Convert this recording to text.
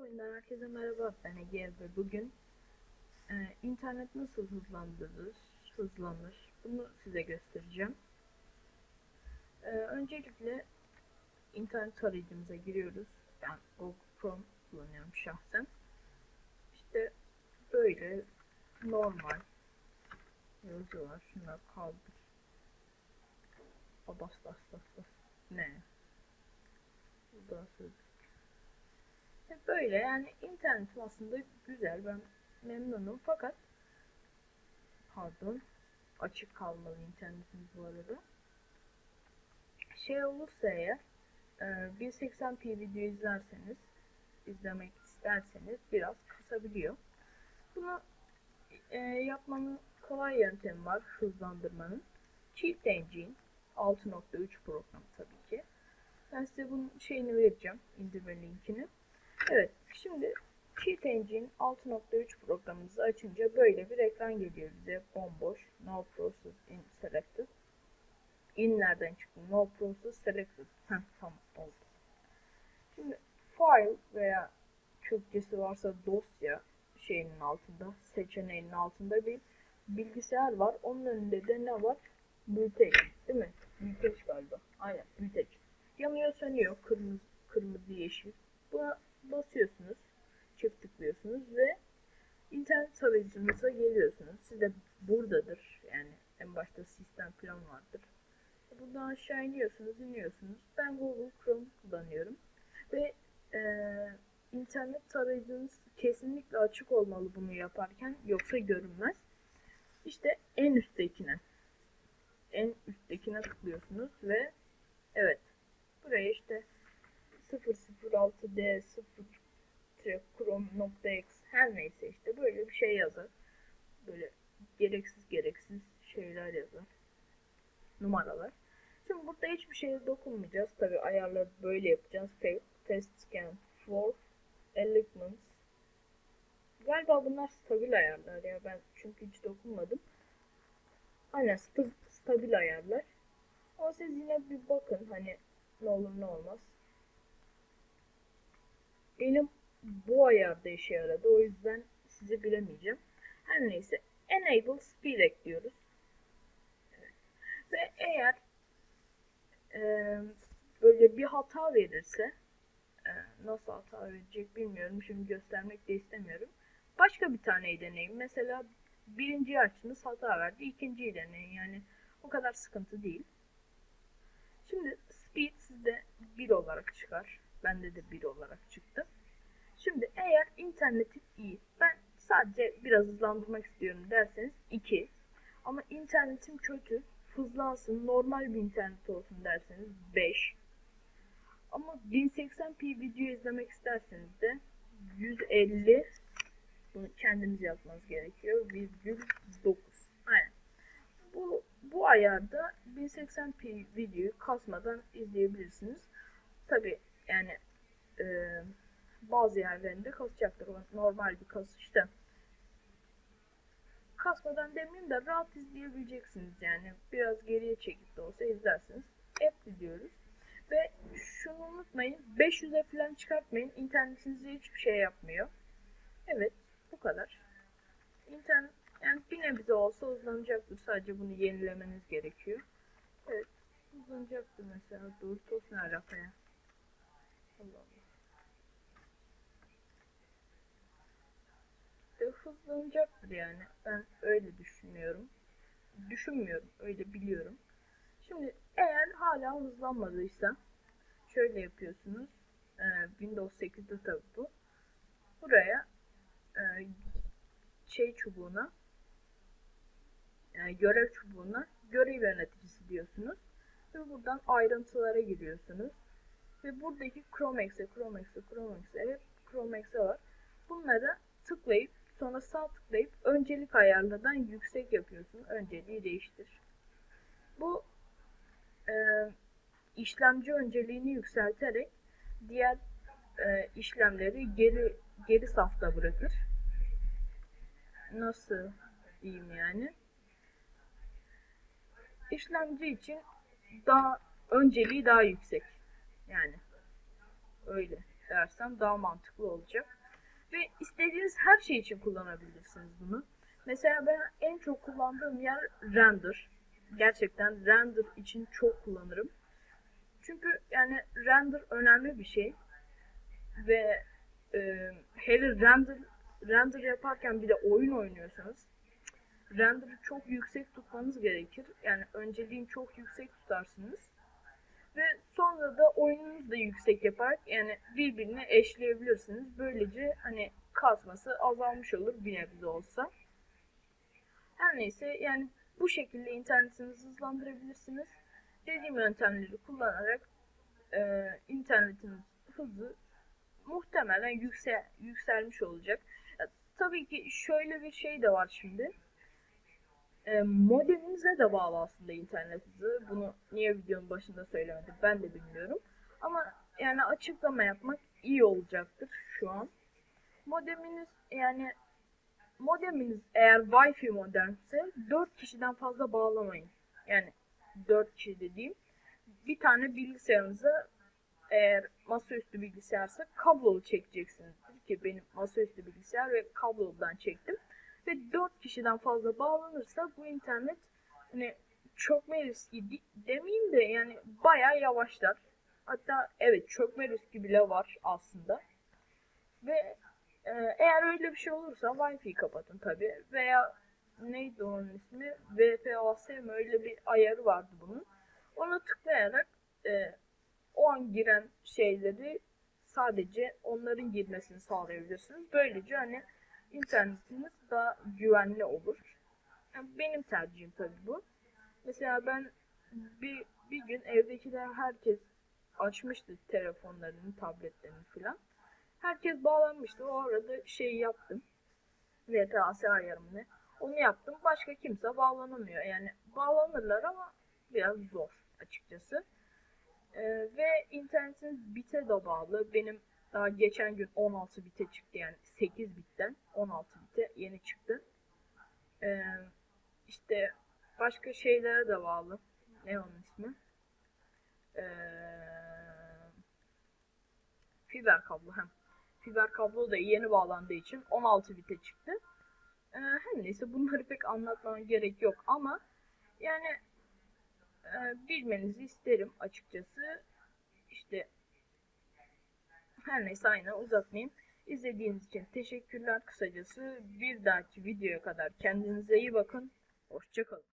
Oyundan herkese merhaba. Ben Ege ve bugün e, internet nasıl hızlandırılır, hızlanır bunu size göstereceğim. E, öncelikle internet tarayıcımıza giriyoruz. Ben Google Chrome kullanıyorum şahsen. İşte böyle normal yazıyorlar. Şunları kaldır. A, bas bas bas. Ne? Bu da sözlük. İşte Böyle yani internetim aslında güzel ben memnunum fakat pardon açık kalmalı internetimiz bu arada. Şey olursa eğer e, 1080p video izlerseniz izlemek isterseniz biraz kasabiliyor. Bunu e, yapmanın kolay yöntemi var hızlandırmanın. Cheat Engine 6.3 programı tabii ki. Ben size bunun şeyini vereceğim, indirme linkini. Evet, şimdi Cheat Engine 6.3 programımızı açınca böyle bir ekran geliyor bize. Bomboş. No process in selected. In nereden çıktı? No process selected. Heh, tamam oldu. Şimdi file veya Türkçesi varsa dosya şeyinin altında, seçeneğinin altında bir bilgisayar var. Onun önünde de ne var? Büyüteç. Değil mi? Büyüteç galiba. Aynen büyüteç. Yanıyor sönüyor. Kırmızı, kırmızı yeşil. Buna basıyorsunuz. Çift tıklıyorsunuz ve internet tarayıcınıza geliyorsunuz. Size buradadır. Yani en başta sistem plan vardır. Buradan aşağı iniyorsunuz, iniyorsunuz. Ben Google Chrome kullanıyorum. Ve eee internet tarayıcınız kesinlikle açık olmalı bunu yaparken. Yoksa görünmez. İşte en üsttekine. En üsttekine tıklıyorsunuz ve evet. Buraya işte 006D 0 Chrome.x her neyse işte böyle bir şey yazar. Böyle gereksiz gereksiz şeyler yazar. Numaralar. Şimdi burada hiçbir şeye dokunmayacağız. Tabi ayarları böyle yapacağız. Test scan, for, elements. Galiba bunlar stabil ayarlar ya. Ben çünkü hiç dokunmadım. Aynen sta- stabil ayarlar. Ama siz yine bir bakın hani ne olur ne olmaz. Benim bu ayarda işe yaradı. O yüzden sizi bilemeyeceğim. Her neyse enable speed ekliyoruz. Ve eğer e, böyle bir hata verirse e, nasıl hata verecek bilmiyorum. Şimdi göstermek de istemiyorum. Başka bir taneyi deneyin. Mesela birinciyi açtınız hata verdi. ikinciyi deneyin. Yani o kadar sıkıntı değil. Şimdi speed sizde 1 olarak çıkar. Bende de 1 olarak çıktı. Şimdi eğer internetin iyi, ben sadece biraz hızlandırmak istiyorum derseniz 2. Ama internetim kötü, hızlansın, normal bir internet olsun derseniz 5. Ama 1080p video izlemek isterseniz de 150 bunu kendiniz yapmanız gerekiyor. Virgül 9. Aynen. Bu, bu ayarda 1080p videoyu kasmadan izleyebilirsiniz. Tabi yani e, bazı yerlerinde kasacaktır. Normal bir kasışta. Kasmadan demeyeyim de rahat izleyebileceksiniz yani. Biraz geriye çekip de olsa izlersiniz. App diyoruz. Ve şunu unutmayın. 500'e falan çıkartmayın. İnternetinize hiçbir şey yapmıyor. Evet. Bu kadar. İnternet yani bir nebze olsa hızlanacaktır. Sadece bunu yenilemeniz gerekiyor. Evet. Hızlanacaktır mesela. Doritos ne alaka? Allah. E, hızlanacaktır yani. Ben öyle düşünüyorum. Düşünmüyorum. Öyle biliyorum. Şimdi eğer hala hızlanmadıysa şöyle yapıyorsunuz. Ee, Windows 8'de tabi bu. Buraya e, şey çubuğuna yani görev çubuğuna görev yöneticisi diyorsunuz. Ve buradan ayrıntılara giriyorsunuz. Ve buradaki Chromex'e, Chromex'e, Chromex'e, hep Chromex'e var. Bunları tıklayıp sonra sağ tıklayıp öncelik ayarlardan yüksek yapıyorsun. Önceliği değiştir. Bu e, işlemci önceliğini yükselterek diğer e, işlemleri geri geri safta bırakır. Nasıl diyeyim yani? İşlemci için daha önceliği daha yüksek. Yani öyle. dersem daha mantıklı olacak. Ve istediğiniz her şey için kullanabilirsiniz bunu. Mesela ben en çok kullandığım yer render. Gerçekten render için çok kullanırım. Çünkü yani render önemli bir şey. Ve e, hele render render yaparken bir de oyun oynuyorsanız render'ı çok yüksek tutmanız gerekir. Yani önceliğin çok yüksek tutarsınız. Ve sonra da oyununuzu da yüksek yapar. Yani birbirine eşleyebilirsiniz. Böylece hani kasması azalmış olur bir nebze olsa. Her neyse yani bu şekilde internetinizi hızlandırabilirsiniz. Dediğim yöntemleri kullanarak e, internetiniz hızı muhtemelen yüksel, yükselmiş olacak. Ya, tabii ki şöyle bir şey de var şimdi. E, modeminize de bağlı aslında internet hızı. Bunu niye videonun başında söylemedim ben de bilmiyorum. Ama yani açıklama yapmak iyi olacaktır şu an. Modeminiz yani modeminiz eğer Wi-Fi modemse 4 kişiden fazla bağlamayın. Yani 4 kişi dediğim bir tane bilgisayarınıza eğer masaüstü bilgisayarsa kablolu çekeceksiniz. Ki benim masaüstü bilgisayar ve kabloludan çektim. Ve 4 kişiden fazla bağlanırsa bu internet hani çökme riski de- demeyeyim de yani bayağı yavaşlar. Hatta evet çökme riski bile var aslında. Ve e, eğer öyle bir şey olursa Wi-Fi kapatın tabi veya neydi onun ismi VPAS mi öyle bir ayarı vardı bunun. Ona tıklayarak e, o an giren şeyleri sadece onların girmesini sağlayabilirsiniz. Böylece hani internetiniz daha güvenli olur. Yani benim tercihim tabii bu. Mesela ben bir, bir gün evdekiler herkes açmıştı telefonlarını, tabletlerini filan. Herkes bağlanmıştı. O arada şey yaptım. VPAS ayarımını. Onu yaptım. Başka kimse bağlanamıyor. Yani bağlanırlar ama biraz zor açıkçası. Ee, ve internetiniz bite de bağlı. Benim daha geçen gün 16 bite çıktı yani 8 bitten 16 bite yeni çıktı. Ee, işte başka şeylere de bağlı. Ne onun ismi? Ee, fiber kablo hem. Fiber kablo da yeni bağlandığı için 16 bite çıktı. Ee, her neyse bunları pek anlatmama gerek yok ama yani e, bilmenizi isterim açıkçası. İşte her neyse aynen uzatmayayım. İzlediğiniz için teşekkürler kısacası. Bir dahaki videoya kadar kendinize iyi bakın. Hoşçakalın.